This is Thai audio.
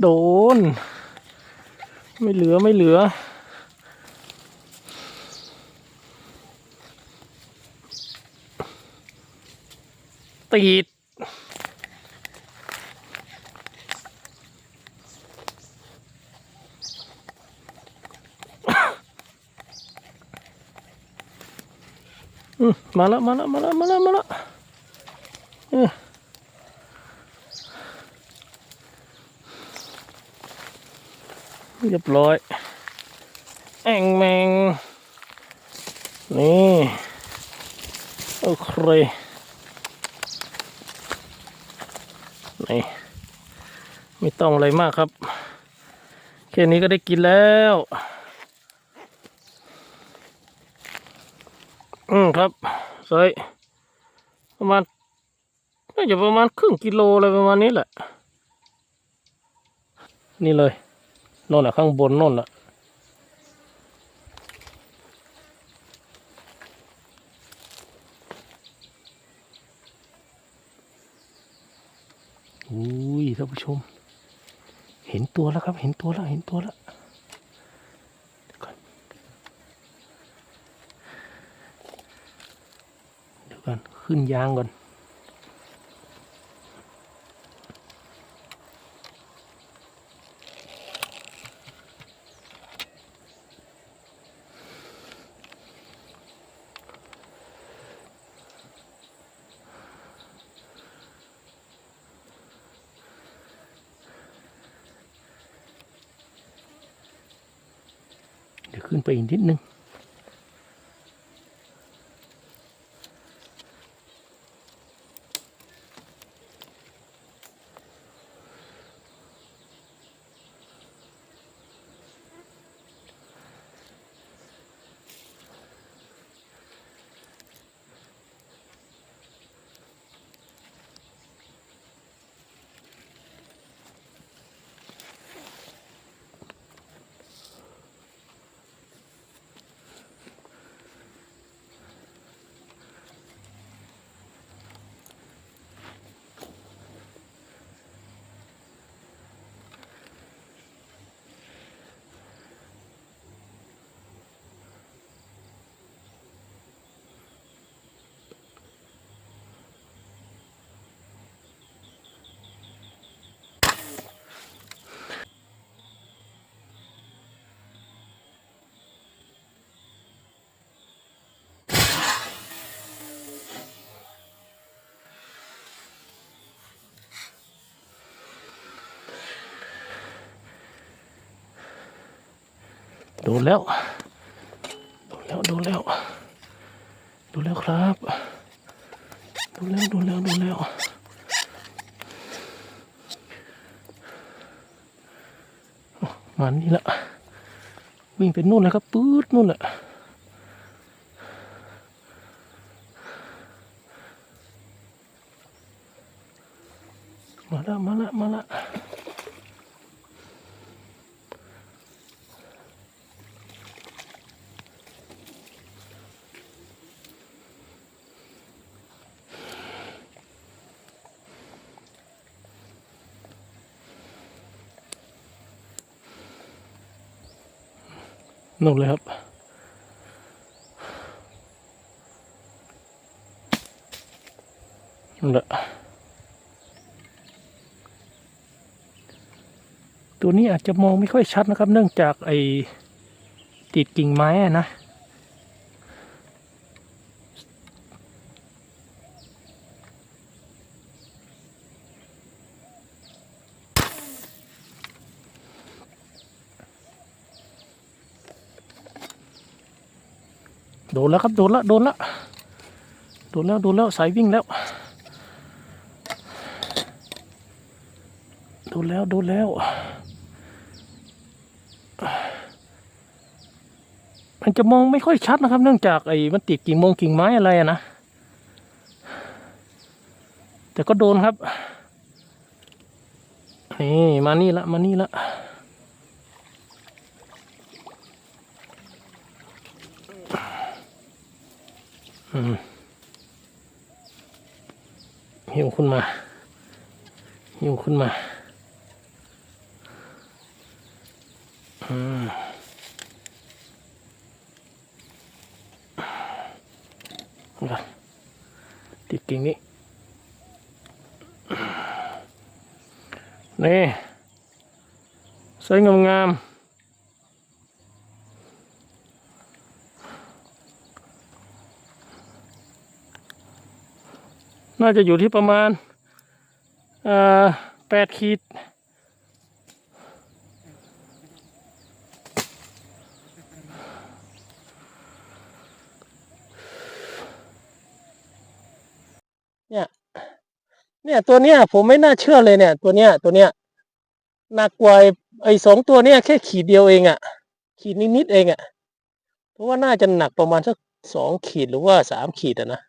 โดน ไม่เหลือไม่เหลือ ติดมมาแล้วมาแล้วมาแล้วมาแล้วมาแล้วเออ เรียบร้อย แองแมง นี่ โอเค นี่ ไม่ต้องอะไรมากครับ แค่นี้ก็ได้กินแล้ว อืมครับใส่ประมาณน่าจะประมาณครึ่งกิโลอะไรประมาณนี้แหละ นี่เลย น่นอะข้างบนน่นอะอุ้ยท่านผู้ชม เห็นตัวแล้วครับ เห็นตัวแล้ว เห็นตัวแล้วเดี๋ยวก่อนขึ้นยางก่อน ขึ้นไปอีกนิดนึง ดนแล้วโดนแล้วโดนแล้วโดนแล้วครับโดนแล้วโดนแล้วโดนแล้วมานี่ละวิ่งไปนู่นแล้วครับปื๊ดนู่นแหละ มาละ มาละ มาละ นู่นเลยครับ นั่นแหละ ตัวนี้อาจจะมองไม่ค่อยชัดนะครับ เนื่องจากไอ้ติดกิ่งไม้นะ โดนแล้วครับโดนล้วโดนล้วโดนแล้วโดนแล้วสายวิ่งแล้วโดนแล้วโดนแล้ว มันจะมองไม่ค่อยชัดนะครับ เนื่องจากไอ้มันติดกิ่งมงกิ่งไม้อะไรอะนะ แต่ก็โดนครับ นี่มานี่ละมานี่ละ หิวขึ้นมา หิวขึ้นมาอืมติดกิ่งนี้ นี่ สวยงามๆ น่าจะอยู่ที่ประมาณแปดขีด เนี่ย เนี่ยตัวเนี้ย ผมไม่น่าเชื่อเลยเนี่ย ตัวเนี้ย ตัวเนี้ยหนักกว่าไอ้ไอ้สองตัวเนี้ยแค่ขีดเดียวเองอะ่ะ ขีดนิดๆเองอะ่ะ เพราะว่าน่าจะหนักประมาณสักสองขีดหรือว่าสามขีดอะนะ